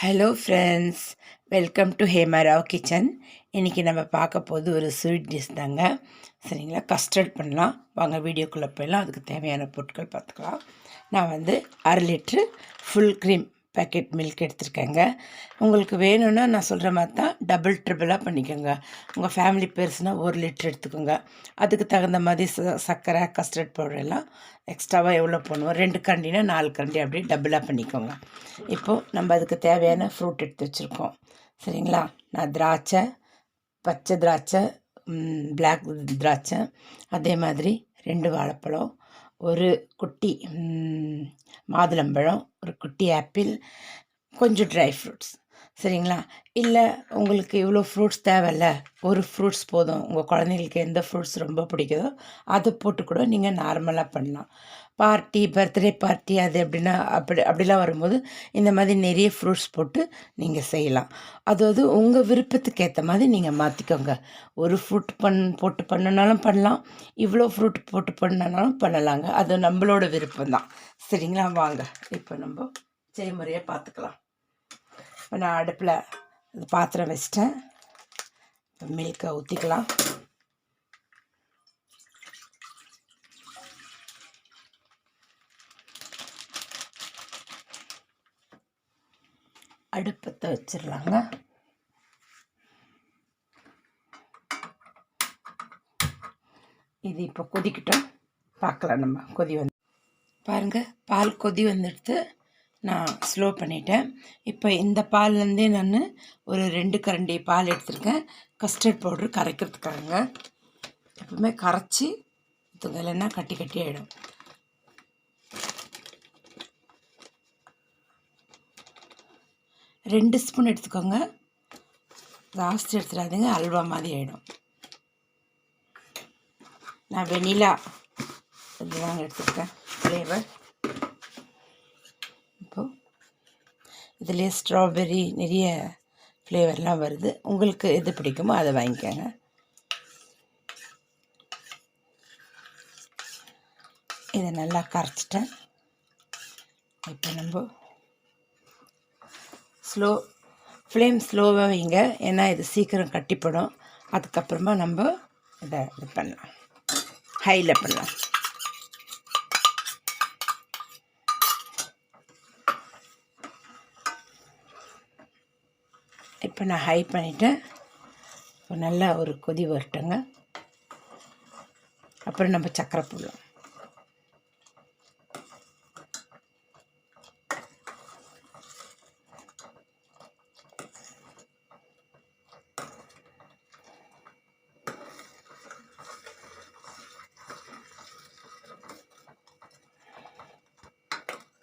Hello friends welcome to Hemarao kitchen இன்றைக்கி நம்ம பார்க்க போது ஒரு ஸ்வீட் டிஷ் தாங்க. சரிங்களா? கஸ்டர்ட் பண்ணலாம். வாங்க வீடியோக்குள்ளே போயிடலாம். அதுக்கு தேவையான பொருட்கள் பார்த்துக்கலாம். நான் வந்து அரை litre full cream packet milk எடுத்திருக்கேங்க. உங்களுக்கு வேணும்னா நான் சொல்கிற மாதிரி தான் டபுள் ட்ரிபிளாக பண்ணிக்கோங்க. உங்கள் ஃபேமிலி பெருசுனால் ஒரு லிட்டர் எடுத்துக்கோங்க. அதுக்கு தகுந்த மாதிரி ச சர்க்கரை கஸ்டர்ட் பவுடர் எல்லாம் எக்ஸ்ட்ராவாக எவ்வளோ போடணும் ரெண்டு கண்டினா நாலு கண்டி அப்படியே டபுளாக பண்ணிக்கோங்க. இப்போது நம்ம அதுக்கு தேவையான ஃப்ரூட் எடுத்து வச்சுருக்கோம். சரிங்களா? நான் திராட்சை பச்சை திராட்சை பிளாக் திராட்சை அதே மாதிரி ரெண்டு வாழைப்பழம் ஒரு குட்டி மாதுளம்பழம் ஒரு குட்டி ஆப்பிள் கொஞ்சம் ட்ரை ஃப்ரூட்ஸ் சரிங்களா? இல்லை உங்களுக்கு இவ்வளோ ஃப்ரூட்ஸ் தேவையில்ல ஒரு ஃப்ரூட்ஸ் போதும். உங்கள் குழந்தைங்களுக்கு எந்த ஃப்ரூட்ஸ் ரொம்ப பிடிக்குதோ அதை போட்டு கூட நீங்கள் நார்மலாக பண்ணலாம். பார்ட்டி பர்த்டே பார்ட்டி அது எப்படின்னா அப்படி அப்படிலாம் வரும்போது இந்த மாதிரி நிறைய ஃப்ரூட்ஸ் போட்டு நீங்கள் செய்யலாம். அதாவது உங்கள் விருப்பத்துக்கு ஏற்ற மாதிரி நீங்கள் மாற்றிக்கோங்க ஒரு ஃப்ரூட் பண் போட்டு பண்ணனாலும் பண்ணலாம். இவ்வளோ ஃப்ரூட் போட்டு பண்ணனாலும் பண்ணலாங்க. அது நம்மளோட விருப்பம் தான் சரிங்களா? வாங்க. இப்போ நம்ம செய்முறையை பார்த்துக்கலாம். நான் அடுப்பில் பாத்திரம் வச்சிட்டேன். இப்போ மில்கை ஊற்றிக்கலாம் அடுப்பத்தை வச்சிடலாங்க. இது இப்போ கொதிக்கட்டும். பார்க்கலாம் நம்ம கொதி வந்து பாருங்கள் பால் கொதி வந்துடுத்து நான் ஸ்லோ பண்ணிட்டேன். இப்போ இந்த பால்லேருந்தே நான் ஒரு ரெண்டு கரண்டி பால் எடுத்திருக்கேன். கஸ்டர்ட் பவுட்ரு கரைக்கிறதுக்காங்க எப்பவுமே கரைச்சி ஊற்றுங்க இல்லைன்னா கட்டி கட்டி ஆகிடும் ரெண்டு ஸ்பூன் எடுத்துக்கோங்க. ஜாஸ்தி எடுத்துடாதீங்க அல்வா மாதிரி ஆகிடும் நான் வெனிலா இதுதாங்க எடுத்துருக்கேன். ஃப்ளேவர் இப்போது இதுலேயே ஸ்ட்ராபெர்ரி நிறைய ஃப்ளேவர்லாம் வருது. உங்களுக்கு எது பிடிக்குமோ அதை வாங்கிக்கோங்க. இதை நல்லா கரைச்சிட்டேன். இப்போ நம்ம ஸ்லோ ஃப்ளேம் ஸ்லோவாக வைங்க. ஏன்னா இது சீக்கிரம் கட்டிப்படும். அதுக்கப்புறமா நம்ம இதை இது பண்ணலாம். ஹையில் பண்ணலாம். இப்போ நான் ஹை பண்ணிட்டேன். இப்போ நல்லா ஒரு கொதி வரட்டுங்க. அப்புறம் நம்ம சக்கரை போடலாம்.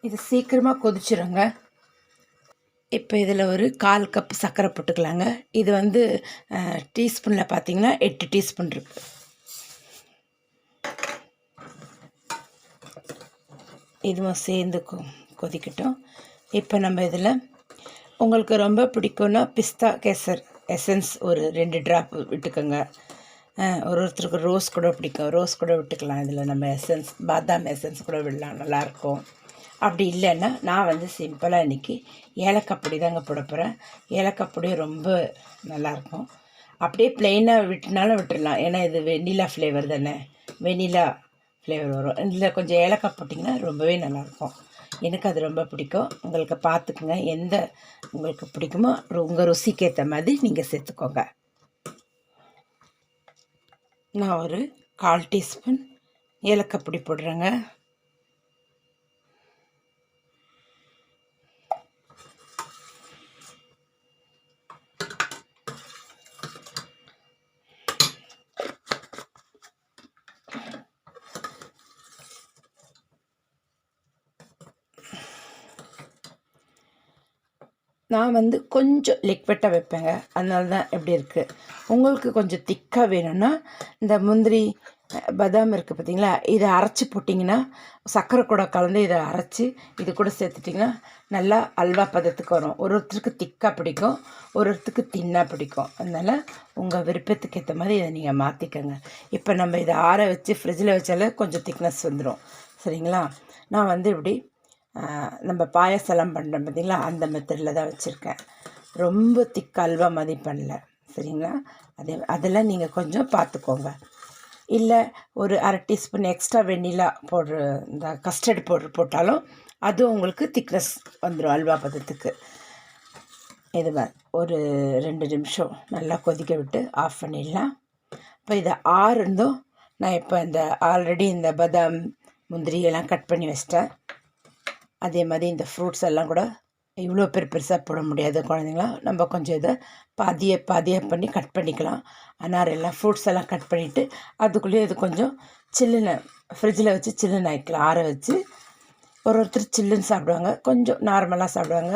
இது சீக்கிரமாக கொதிச்சிருங்க. இப்போ இதில் ஒரு கால் கப் சர்க்கரை போட்டுக்கலாங்க. இது வந்து டீஸ்பூனில் பார்த்தீங்கன்னா எட்டு டீஸ்பூன் இருக்குது இதுவும் சேர்ந்து கொ கொதிக்கட்டும். இப்போ நம்ம இதில் உங்களுக்கு ரொம்ப பிடிக்கும்னா பிஸ்தா கேசர் எசன்ஸ் ஒரு ரெண்டு ட்ராப் விட்டுக்கோங்க. ஒரு ஒருத்தருக்கு ரோஸ் கூட பிடிக்கும். ரோஸ் கூட விட்டுக்கலாம். இதில் நம்ம எசன்ஸ் பாதாம் எசன்ஸ் கூட விடலாம். நல்லாயிருக்கும் அப்படி இல்லைன்னா நான் வந்து சிம்பிளாக இன்றைக்கி ஏலக்காய் பொடி தாங்க போட போகிறேன் ஏலக்காய் பொடி ரொம்ப நல்லாயிருக்கும். அப்படியே ப்ளெயினாக விட்டுனாலும் விட்டுடலாம் ஏன்னா இது வெண்ணிலா ஃப்ளேவர் தானே. வெண்ணிலா ஃப்ளேவர் வரும். இதில் கொஞ்சம் ஏலக்காய் போட்டிங்கன்னா ரொம்பவே நல்லாயிருக்கும். எனக்கு அது ரொம்ப பிடிக்கும். உங்களுக்கு பார்த்துக்குங்க. எந்த உங்களுக்கு பிடிக்குமோ உங்கள் ருசிக்கு ஏற்ற மாதிரி நீங்கள் சேர்த்துக்கோங்க. நான் ஒரு கால் டீஸ்பூன் ஏலக்காய் பொடி போடுறேங்க. நான் வந்து கொஞ்சம் லிக்விட்டாக வைப்பேங்க. அதனால தான் எப்படி இருக்குது உங்களுக்கு கொஞ்சம் திக்காக வேணும்னா இந்த முந்திரி பதாம் இருக்குது பார்த்தீங்களா இதை அரைச்சி போட்டிங்கன்னா சர்க்கரை கூட கலந்து இதை அரைச்சி இது கூட சேர்த்துட்டிங்கன்னா நல்லா அல்வா பதத்துக்கு வரும். ஒரு ஒருத்தருக்கு திக்காக பிடிக்கும் ஒரு ஒருத்தருக்கு தின்னாக பிடிக்கும். அதனால் உங்கள் விருப்பத்துக்கு ஏற்ற மாதிரி இதை நீங்கள் மாற்றிக்கோங்க இப்போ நம்ம இதை ஆற வச்சு ஃப்ரிட்ஜில் வச்சாலே கொஞ்சம் திக்னஸ் வந்துடும் சரிங்களா? நான் வந்து இப்படி நம்ம பாயசம்லாம் பண்ணுறோம் பார்த்திங்களா? அந்த மெத்தடில் தான் வச்சுருக்கேன். ரொம்ப திக் அல்வா மாதிரி பண்ணல. சரிங்களா? அதே அதெல்லாம் நீங்கள் கொஞ்சம் பார்த்துக்கோங்க. இல்லை ஒரு அரை டீஸ்பூன் எக்ஸ்ட்ரா வெண்ணிலா போடுற இந்த கஸ்டர்ட் பவுட்ரு போட்டாலும் அதுவும் உங்களுக்கு திக்னஸ் வந்துடும் அல்வா பதத்துக்கு. இது மாதிரி ஒரு ரெண்டு நிமிஷம் நல்லா கொதிக்க விட்டு ஆஃப் பண்ணிடலாம். இப்போ இதை இருந்தும் நான் இப்போ இந்த ஆல்ரெடி இந்த பதாம் முந்திரி எல்லாம் கட் பண்ணி வச்சிட்டேன். அதே மாதிரி இந்த ஃப்ரூட்ஸ் எல்லாம் கூட இவ்வளோ பெரு பெருசாக போட முடியாது குழந்தைங்களா? நம்ம கொஞ்சம் இதை பாதியை பாதியாக பண்ணி கட் பண்ணிக்கலாம். அனார் எல்லாம் ஃப்ரூட்ஸ் எல்லாம் கட் பண்ணிவிட்டு அதுக்குள்ளேயே இது கொஞ்சம் சில்லுன்னு ஃப்ரிட்ஜில் வச்சு சில்லுன்னு ஆகிக்கலாம் ஆற வச்சு ஒரு ஒருத்தர் சில்லுன்னு சாப்பிடுவாங்க. கொஞ்சம் நார்மலாக சாப்பிடுவாங்க.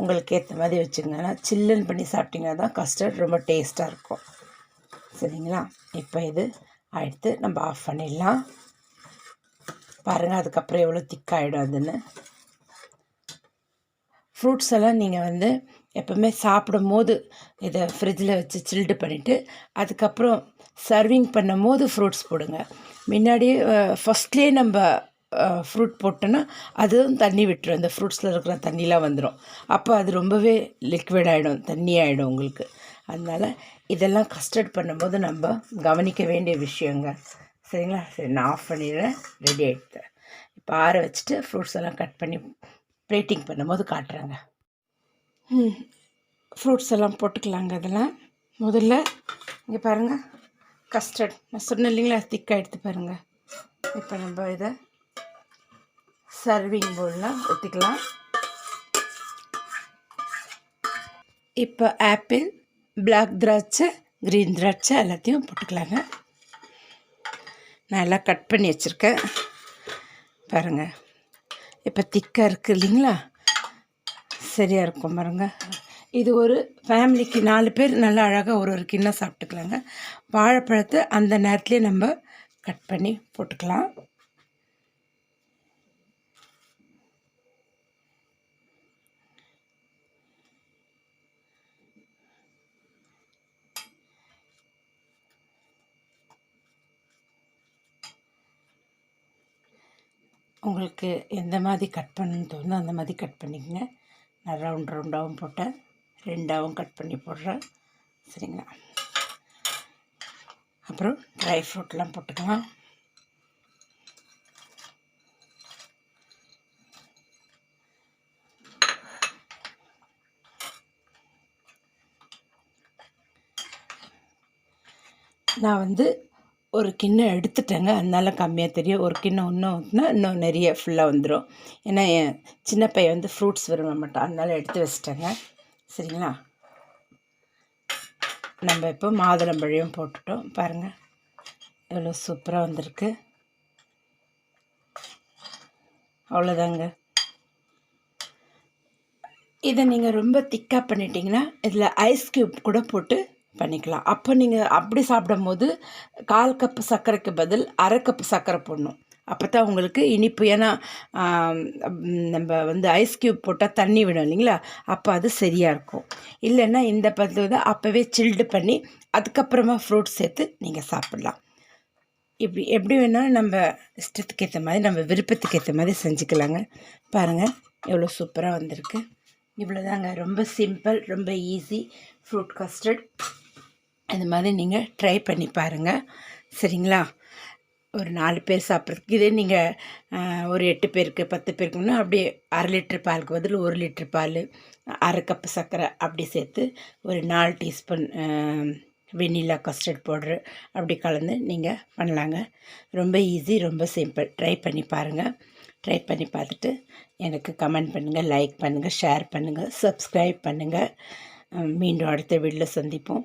உங்களுக்கு ஏற்ற மாதிரி வச்சுக்கோங்க. சில்லுன்னு பண்ணி சாப்பிட்டிங்கன்னா தான் கஸ்டர்ட் ரொம்ப டேஸ்ட்டாக இருக்கும். சரிங்களா? இப்போ இது எடுத்து நம்ம ஆஃப் பண்ணிடலாம். பாருங்கள் அதுக்கப்புறம் எவ்வளோ திக்காகிடும் அதுன்னு. ஃப்ரூட்ஸ் எல்லாம் நீங்கள் வந்து எப்போவுமே சாப்பிடும் போது இதை ஃப்ரிட்ஜில் வச்சு சில்டு பண்ணிவிட்டு அதுக்கப்புறம் சர்விங் பண்ணும் போது ஃப்ரூட்ஸ் போடுங்க முன்னாடியே ஃபஸ்ட்லேயே நம்ம ஃப்ரூட் போட்டோன்னா அதுவும் தண்ணி விட்டுரும். இந்த ஃப்ரூட்ஸில் இருக்கிற தண்ணிலாம் வந்துடும் அப்போ அது ரொம்பவே லிக்விட் ஆகிடும் தண்ணி ஆகிடும் உங்களுக்கு. அதனால் இதெல்லாம் கஸ்டர்ட் பண்ணும்போது நம்ம கவனிக்க வேண்டிய விஷயங்க. சரிங்களா? சரி நான் ஆஃப் பண்ணிடுறேன். ரெடி ஆகிடுறேன் இப்போ ஆற வச்சுட்டு ஃப்ரூட்ஸ் எல்லாம் கட் பண்ணி ப்ளேட்டிங் பண்ணும்போது காட்டுறேங்க. ஃப்ரூட்ஸ் எல்லாம் போட்டுக்கலாங்க அதெல்லாம். முதல்ல இங்கே பாருங்கள் கஸ்டர்ட். நான் சொன்னேன் இல்லைங்களா திக்காக எடுத்து பாருங்கள் இப்போ நம்ம இதை சர்விங் பவுலில் ஊற்றிக்கலாம் இப்போ ஆப்பிள் பிளாக் திராட்சை க்ரீன் திராட்சை எல்லாத்தையும் போட்டுக்கலாங்க. நான் எல்லாம் கட் பண்ணி வச்சுருக்கேன். பாருங்கள் இப்போ திக்காக இருக்குது இல்லைங்களா? சரியாக இருக்கும் பாருங்க. இது ஒரு ஃபேமிலிக்கு நாலு பேர் நல்லா அழகாக ஒரு ஒரு கிண்ணம் சாப்பிட்டுக்கலாங்க. வாழைப்பழத்தை அந்த நேரத்துலேயே நம்ம கட் பண்ணி போட்டுக்கலாம். உங்களுக்கு எந்த மாதிரி கட் பண்ணணுன்னு தோணுதோ அந்த மாதிரி கட் பண்ணிக்கங்க. நான் ரவுண்ட் ரவுண்டாகவும் போட்டேன். ரெண்டாகவும் கட் பண்ணி போடுறேன். சரிங்களா? அப்புறம் ட்ரை ஃப்ரூட்லாம் போட்டுக்கலாம். நான் வந்து ஒரு கிண்ணம் எடுத்துட்டேங்க. அதனால கம்மியாக தெரியும். ஒரு கிண்ணம் இன்னும் ஊற்றினா இன்னும் நிறைய ஃபுல்லாக வந்துடும் ஏன்னா என் சின்ன பையன் வந்து ஃப்ரூட்ஸ் விரும்ப மாட்டான். அதனால எடுத்து வச்சிட்டேங்க. சரிங்களா? நம்ம இப்போ மாதுளம்பழியும் போட்டுட்டோம். பாருங்கள் எவ்வளோ சூப்பராக வந்திருக்கு. அவ்வளோதாங்க. இதை நீங்கள் ரொம்ப திக்காக பண்ணிட்டீங்கன்னா இதில் ஐஸ் க்யூப் கூட போட்டு பண்ணிக்கலாம். அப்போ நீங்கள் அப்படி சாப்பிடும் போது கால் கப்பு சர்க்கரைக்கு பதில் அரை கப்பு சர்க்கரை போடணும். அப்போ தான் உங்களுக்கு இனிப்பு ஏன்னா நம்ம வந்து ஐஸ் க்யூப் போட்டால் தண்ணி விடும் இல்லைங்களா? அப்போ அது சரியாக இருக்கும். இல்லைன்னா இந்த பதத்தை அப்போவே சில்டு பண்ணி அதுக்கப்புறமா ஃப்ரூட்ஸ் சேர்த்து நீங்கள் சாப்பிட்லாம். இப்படி எப்படி வேணாலும் நம்ம இஷ்டத்துக்கு ஏற்ற மாதிரி நம்ம விருப்பத்துக்கு ஏற்ற மாதிரி செஞ்சுக்கலாங்க. பாருங்கள் எவ்வளோ சூப்பராக வந்திருக்கு. இவ்வளோதாங்க. ரொம்ப சிம்பிள் ரொம்ப ஈஸி ஃப்ரூட் கஸ்டர்ட் அது மாதிரி நீங்கள் ட்ரை பண்ணி பாருங்கள் சரிங்களா? ஒரு நாலு பேர் சாப்பிட்றதுக்கு. இதே நீங்கள் ஒரு எட்டு பேருக்கு பத்து பேருக்குன்னா அப்படியே அரை லிட்ரு பாலுக்கு பதில் ஒரு லிட்ரு பால் அரை கப்பு சர்க்கரை அப்படி சேர்த்து ஒரு நாலு டீஸ்பூன் வெண்ணிலா கஸ்டர்ட் பவுட்ரு அப்படி கலந்து நீங்கள் பண்ணலாங்க. ரொம்ப ஈஸி ரொம்ப சிம்பிள் ட்ரை பண்ணி பாருங்கள் ட்ரை பண்ணி பார்த்துட்டு எனக்கு கமெண்ட் பண்ணுங்கள் லைக் பண்ணுங்கள் ஷேர் பண்ணுங்கள் சப்ஸ்கிரைப் பண்ணுங்கள் மீண்டும் அடுத்த வீட்டில் சந்திப்போம்.